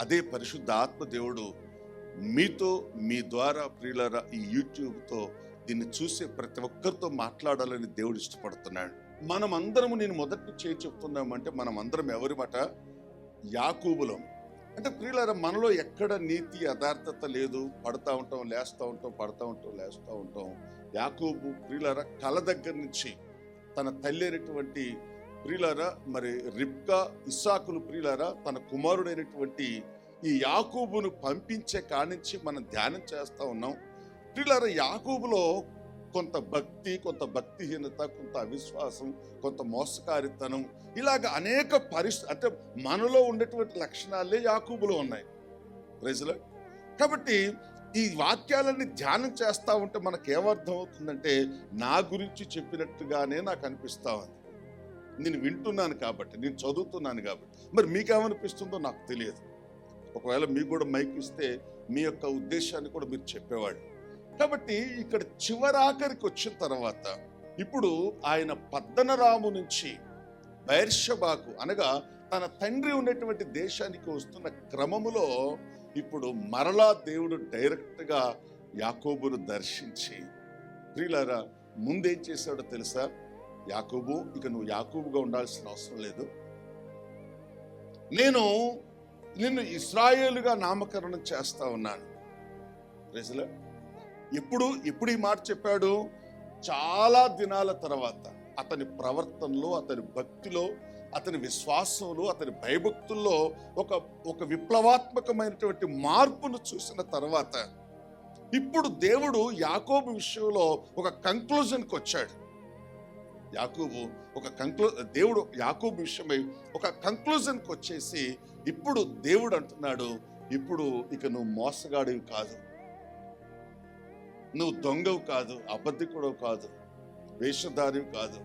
అదే పరిశుద్ధ ఆత్మ దేవుడు మీతో మీ ద్వారా ప్రియులరా ఈ యూట్యూబ్తో దీన్ని చూసే ప్రతి ఒక్కరితో మాట్లాడాలని దేవుడు ఇష్టపడుతున్నాడు. మనం అందరము నేను మొదటి చేయి చెప్తున్నామంటే మనం అందరం ఎవరి మాట? యాకూబులం. అంటే ప్రియులరా మనలో ఎక్కడ నీతి యథార్థత లేదు? పడతా ఉంటాం లేస్తూ ఉంటాం పడతా ఉంటాం లేస్తూ ఉంటాం. యాకూబు ప్రియులరా కళ దగ్గర నుంచి తన తల్లి అయినటువంటి ప్రియులారా మరి రిబ్కా ఇస్సాకును ప్రియులారా తన కుమారుడైనటువంటి ఈ యాకూబును పంపించే కానించి మనం ధ్యానం చేస్తూ ఉన్నాం. ప్రియులారా యాకూబులో కొంత భక్తి కొంత భక్తిహీనత కొంత అవిశ్వాసం కొంత మోసకారితనం ఇలాగ అనేక పరిస్థితి అంటే మనలో ఉండేటువంటి లక్షణాలే యాకూబులో ఉన్నాయి. ప్రజలు కాబట్టి ఈ వాక్యాలన్నీ ధ్యానం చేస్తూ ఉంటే మనకేమర్థం అవుతుందంటే నా గురించి చెప్పినట్టుగానే నాకు అనిపిస్తా ఉంది. నేను వింటున్నాను కాబట్టి నేను చదువుతున్నాను కాబట్టి. మరి మీకేమనిపిస్తుందో నాకు తెలియదు. ఒకవేళ మీకు కూడా మైక్ ఇస్తే మీ యొక్క ఉద్దేశాన్ని కూడా మీరు చెప్పేవాళ్ళు. కాబట్టి ఇక్కడ చివరాఖరికి వచ్చిన తర్వాత ఇప్పుడు ఆయన పద్దనరాము నుంచి బైర్షబాకు అనగా తన తండ్రి ఉన్నటువంటి దేశానికి వస్తున్న క్రమములో ఇప్పుడు మరలా దేవుడు డైరెక్ట్గా యాకోబును దర్శించి ప్రియులారా ముందేం చేశాడో తెలుసా? యాకోబు ఇక నువ్వు యాకోబుగా ఉండాల్సిన అవసరం లేదు. నేను నిన్ను ఇస్రాయేలుగా నామకరణం చేస్తా ఉన్నాను. ప్రజల ఎప్పుడు ఎప్పుడు ఈ మాట చెప్పాడు? చాలా దినాల తర్వాత. అతని ప్రవర్తనలో అతని భక్తిలో అతని విశ్వాసంలో అతని భయభక్తుల్లో ఒక ఒక విప్లవాత్మకమైనటువంటి మార్పును చూసిన తర్వాత ఇప్పుడు దేవుడు యాకోబు విషయంలో ఒక కంక్లూజన్కి వచ్చాడు యాకూబు ఒక కంక్లూ దేవుడు యాకూబు విషయమై ఒక కంక్లూజన్కి వచ్చేసి ఇప్పుడు దేవుడు అంటున్నాడు ఇప్పుడు ఇక నువ్వు మోసగాడివి కాదు. నువ్వు దొంగవు కాదు అబద్ధికుడవు కాదు వేషధారివి కాదు.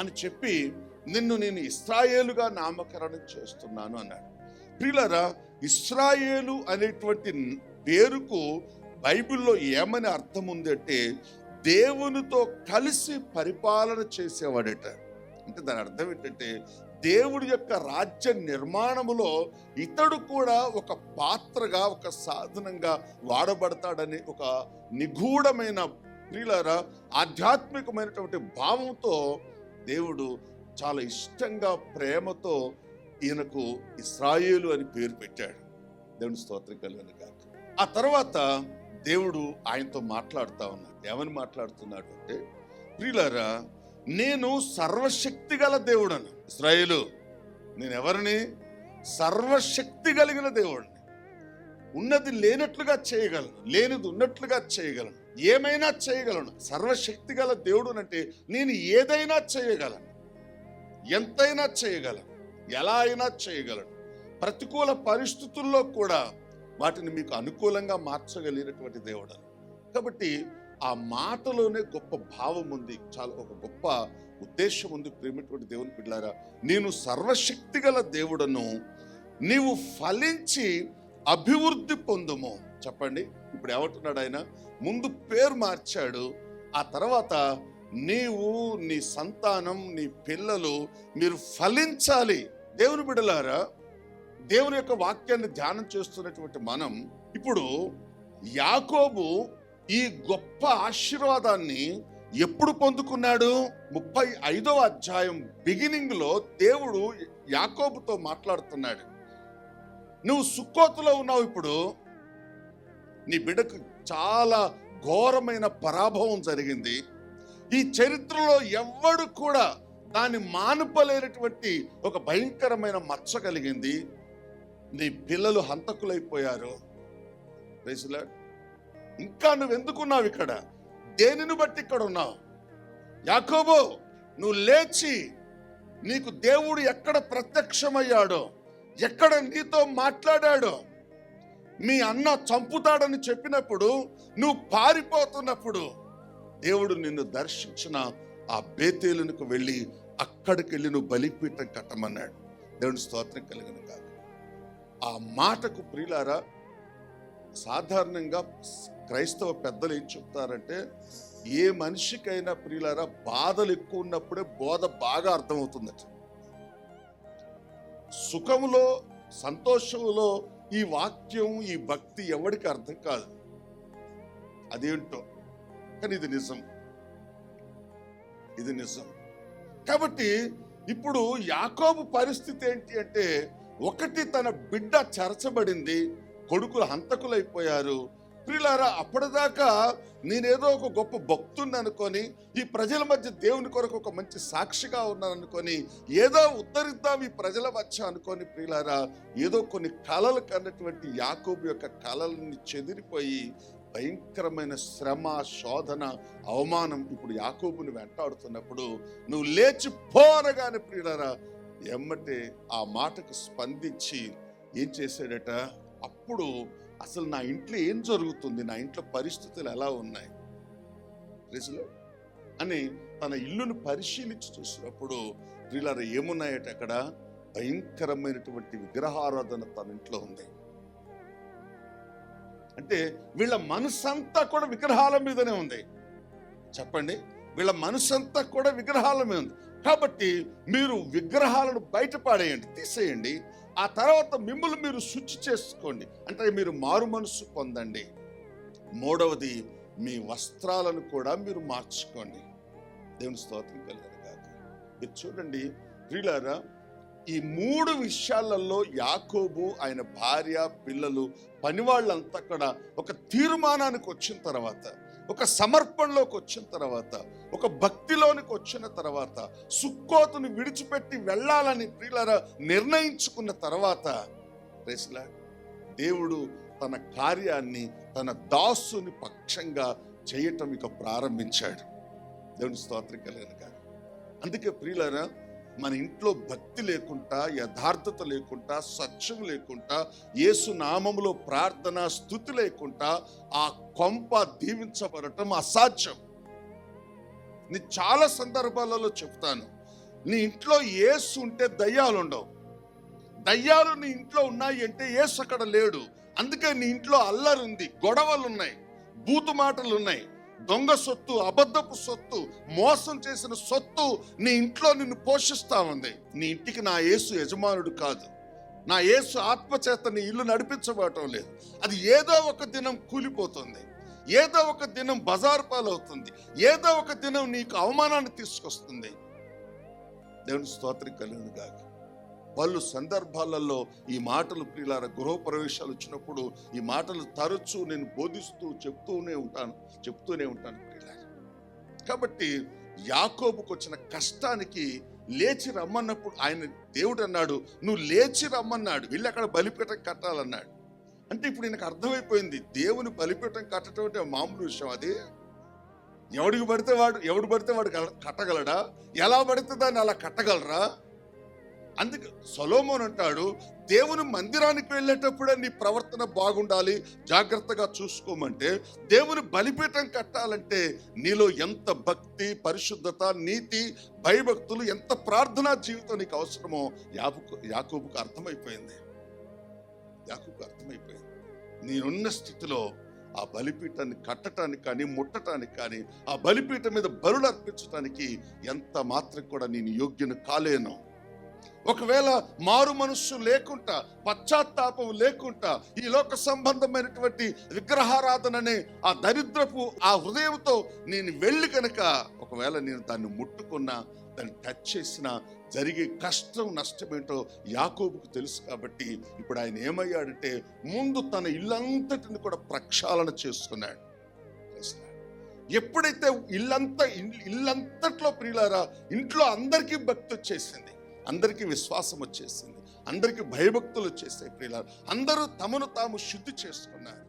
అని చెప్పి నిన్ను నేను ఇస్రాయేలుగా నామకరణం చేస్తున్నాను అన్నాడు. ప్రియులరా ఇస్రాయేలు అనేటువంటి పేరుకు బైబిల్లో ఏమని అర్థం ఉంది అంటే దేవునితో కలిసి పరిపాలన చేసేవాడట. అంటే దాని అర్థం ఏంటంటే దేవుడి యొక్క రాజ్య నిర్మాణములో ఇతడు కూడా ఒక పాత్రగా ఒక సాధనంగా వాడబడతాడని ఒక నిగూఢమైన ప్రియులరా ఆధ్యాత్మికమైనటువంటి భావంతో దేవుడు చాలా ఇష్టంగా ప్రేమతో ఈయనకు ఇస్రాయేలు అని పేరు పెట్టాడు. దేవుని స్తోత్రం కలిగిన కాక ఆ తర్వాత దేవుడు ఆయనతో మాట్లాడుతా ఉన్నాడు. ఏమని మాట్లాడుతున్నాడు అంటే ప్రియులారా నేను సర్వశక్తి గల దేవుడను. ఇస్రాయేలు నేను ఎవరిని సర్వశక్తి కలిగిన దేవుడిని. ఉన్నది లేనట్లుగా చేయగలను లేనిది ఉన్నట్లుగా చేయగలను. ఏమైనా చేయగలను. సర్వశక్తి గల దేవుడు అంటే నేను ఏదైనా చేయగలను. ఎంతైనా చేయగలను. ఎలా అయినా చేయగలను. ప్రతికూల పరిస్థితుల్లో కూడా వాటిని మీకు అనుకూలంగా మార్చగలిగినటువంటి దేవుడు కాబట్టి ఆ మాటలోనే గొప్ప భావం ఉంది. చాలా ఒక గొప్ప ఉద్దేశం ఉంది ప్రేమటువంటి దేవుని పిల్లారా నేను సర్వశక్తి గల దేవుడను నీవు ఫలించి అభివృద్ధి పొందుము. చెప్పండి. ఇప్పుడు ఏమంటున్నాడు ఆయన? ముందు పేరు మార్చాడు. ఆ తర్వాత నీవు నీ సంతానం నీ పిల్లలు మీరు ఫలించాలి. దేవుని బిడలారా దేవుని యొక్క వాక్యాన్ని ధ్యానం చేస్తున్నటువంటి మనం ఇప్పుడు యాకోబు ఈ గొప్ప ఆశీర్వాదాన్ని ఎప్పుడు పొందుకున్నాడు? ముప్పై ఐదవ అధ్యాయం బిగినింగ్లో దేవుడు యాకోబుతో మాట్లాడుతున్నాడు. నువ్వు సుక్కోతులో ఉన్నావు ఇప్పుడు. నీ బిడ్డకు చాలా ఘోరమైన పరాభవం జరిగింది. ఈ చరిత్రలో ఎవ్వడు కూడా దాన్ని మానుపలేనటువంటి ఒక భయంకరమైన మచ్చ కలిగింది. నీ పిల్లలు హంతకులైపోయారు. Praise ఇంకా నువ్వు ఎందుకున్నావు ఇక్కడ? దేనిని బట్టి ఇక్కడ ఉన్నావు? యాకోబో నువ్వు లేచి నీకు దేవుడు ఎక్కడ ప్రత్యక్షమయ్యాడో ఎక్కడ నీతో మాట్లాడాడో మీ అన్న చంపుతాడని చెప్పినప్పుడు నువ్వు పారిపోతున్నప్పుడు దేవుడు నిన్ను దర్శించిన ఆ బేతేలునికి వెళ్ళి అక్కడికి వెళ్ళి నువ్వు బలిపీఠం కట్టమన్నాడు. దేవుని స్తోత్రం కలిగిన కాదు ఆ మాటకు ప్రియులారా సాధారణంగా క్రైస్తవ పెద్దలు ఏం చెప్తారంటే ఏ మనిషికైనా ప్రియులారా బాధలు ఎక్కువ ఉన్నప్పుడే బోధ బాగా అర్థమవుతుందట. సుఖంలో సంతోషంలో ఈ వాక్యం ఈ భక్తి ఎవరికి అర్థం కాదు. అదేంటో? కానీ ఇది నిజం. ఇది నిజం. కాబట్టి ఇప్పుడు యాకోబు పరిస్థితి ఏంటి అంటే ఒకటి తన బిడ్డ చెరచబడింది కొడుకులు హంతకులైపోయారు. ప్రిలారా అప్పటిదాకా నేనేదో ఒక గొప్ప భక్తుని అనుకొని ఈ ప్రజల మధ్య దేవుని కొరకు ఒక మంచి సాక్షిగా ఉన్నాను అనుకొని ఏదో ఉద్ధరిద్దాం ఈ ప్రజల మధ్య అనుకొని ప్రిలారా ఏదో కొన్ని కళలు కన్నటువంటి యాకోబు యొక్క కళలని చెదిరిపోయి భయంకరమైన శ్రమ శోధన అవమానం ఇప్పుడు యాకోబుని వెంటాడుతున్నప్పుడు నువ్వు లేచి పోనగానే ప్రియులారా ఎమ్మటే ఆ మాటకు స్పందించి ఏం చేశాడట? అప్పుడు అసలు నా ఇంట్లో ఏం జరుగుతుంది? నా ఇంట్లో పరిస్థితులు ఎలా ఉన్నాయి? రిజలో అని తన ఇల్లును పరిశీలించి చూసినప్పుడు వీళ్ళ ఏమున్నాయట అక్కడ? భయంకరమైనటువంటి విగ్రహారాధన తన ఇంట్లో ఉంది. అంటే వీళ్ళ మనసంతా కూడా విగ్రహాల మీదనే ఉంది. చెప్పండి. వీళ్ళ మనసంతా కూడా విగ్రహాల మీద ఉంది. కాబట్టి మీరు విగ్రహాలను బయటపడేయండి తీసేయండి. ఆ తర్వాత మిమ్మల్ని మీరు శుచి చేసుకోండి. అంటే మీరు మారు మనసు పొందండి. మూడవది మీ వస్త్రాలను కూడా మీరు మార్చుకోండి. దేవుని స్తోత్రం కలిగారు కాదు మీరు చూడండి ప్రియులారా ఈ మూడు విషయాలలో యాకోబు ఆయన భార్య పిల్లలు పని వాళ్ళంతా కూడా ఒక తీర్మానానికి వచ్చిన తర్వాత ఒక సమర్పణలోకి వచ్చిన తర్వాత ఒక భక్తిలోనికి వచ్చిన తర్వాత సుక్కోతుని విడిచిపెట్టి వెళ్ళాలని ప్రియులరా నిర్ణయించుకున్న తర్వాత రేసులా దేవుడు తన కార్యాన్ని తన దాసుని పక్షంగా చేయటం ఇక ప్రారంభించాడు. దేవుని స్తోత్రం కలిగిన అందుకే ప్రియులరా మన ఇంట్లో భక్తి లేకుండా యథార్థత లేకుండా సత్యం లేకుండా యేసు నామములో ప్రార్థన స్థుతి లేకుండా ఆ కొంప దీవించబడటం అసాధ్యం. నీ చాలా సందర్భాలలో చెప్తాను. నీ ఇంట్లో ఏసు ఉంటే దయ్యాలు ఉండవు దయ్యాలు నీ ఇంట్లో ఉన్నాయి అంటే యేసు అక్కడ లేడు. అందుకే నీ ఇంట్లో అల్లరుంది గొడవలు ఉన్నాయి బూతు మాటలు ఉన్నాయి దొంగ సొత్తు అబద్ధపు సొత్తు మోసం చేసిన సొత్తు నీ ఇంట్లో నిన్ను పోషిస్తా ఉంది. నీ ఇంటికి నా యేసు యజమానుడు కాదు. నా యేసు ఆత్మచేత నీ ఇల్లు నడిపించబడటం లేదు. అది ఏదో ఒక దినం కూలిపోతుంది. ఏదో ఒక దినం బజారు పాలవుతుంది. ఏదో ఒక దినం నీకు అవమానాన్ని తీసుకొస్తుంది. దేవుని స్తోత్రం కలిగిన గాక పలు సందర్భాలలో ఈ మాటలు ప్రియులార గృహప్రవేశాలు వచ్చినప్పుడు ఈ మాటలు తరచూ నేను బోధిస్తూ చెప్తూనే ఉంటాను చెప్తూనే ఉంటాను ప్రియులార కాబట్టి యాకోబుకు వచ్చిన కష్టానికి లేచి రమ్మన్నప్పుడు ఆయన దేవుడు అన్నాడు నువ్వు లేచి రమ్మన్నాడు వెళ్ళి అక్కడ బలిపీఠం కట్టాలన్నాడు. అంటే ఇప్పుడు ఈయనకు అర్థమైపోయింది దేవుని బలిపీఠం కట్టడం అంటే మామూలు విషయం అది. ఎవడికి పడితే వాడు ఎవడు పడితే వాడు కట్టగలడా? ఎలా పడితే దాన్ని అలా కట్టగలరా? అందుకే సొలోమోన్ అంటాడు దేవుని మందిరానికి వెళ్ళేటప్పుడే నీ ప్రవర్తన బాగుండాలి. జాగ్రత్తగా చూసుకోమంటే దేవుని బలిపీఠం కట్టాలంటే నీలో ఎంత భక్తి పరిశుద్ధత నీతి భయభక్తులు ఎంత ప్రార్థనా జీవితం నీకు అవసరమో యాబుకు యాకూబుకు అర్థమైపోయింది. యాకూబుకు అర్థమైపోయింది. నేనున్న స్థితిలో ఆ బలిపీఠాన్ని కట్టడానికి కానీ ముట్టడానికి కానీ ఆ బలిపీఠం మీద బరులు అర్పించడానికి ఎంత మాత్రం కూడా నేను యోగ్యను కాలేను. ఒకవేళ మారు మనస్సు లేకుండా పశ్చాత్తాపం లేకుండా ఈ లోక సంబంధమైనటువంటి విగ్రహారాధననే ఆ దరిద్రపు ఆ హృదయంతో నేను వెళ్ళి కనుక ఒకవేళ నేను దాన్ని ముట్టుకున్నా దాన్ని టచ్ చేసినా జరిగే కష్టం నష్టమేంటో యాకోబుకు తెలుసు కాబట్టి ఇప్పుడు ఆయన ఏమయ్యాడంటే ముందు తన ఇల్లంతటిని కూడా ప్రక్షాళన చేసుకున్నాడు. ఎప్పుడైతే ఇల్లంతా ఇల్- ఇల్లంతట్లో ప్రియులారా ఇంట్లో అందరికీ భక్తి వచ్చేసింది. అందరికీ విశ్వాసం వచ్చేసింది. అందరికీ భయభక్తులు వచ్చేసాయి ప్రియులారా. అందరూ తమను తాము శుద్ధి చేసుకున్నారు.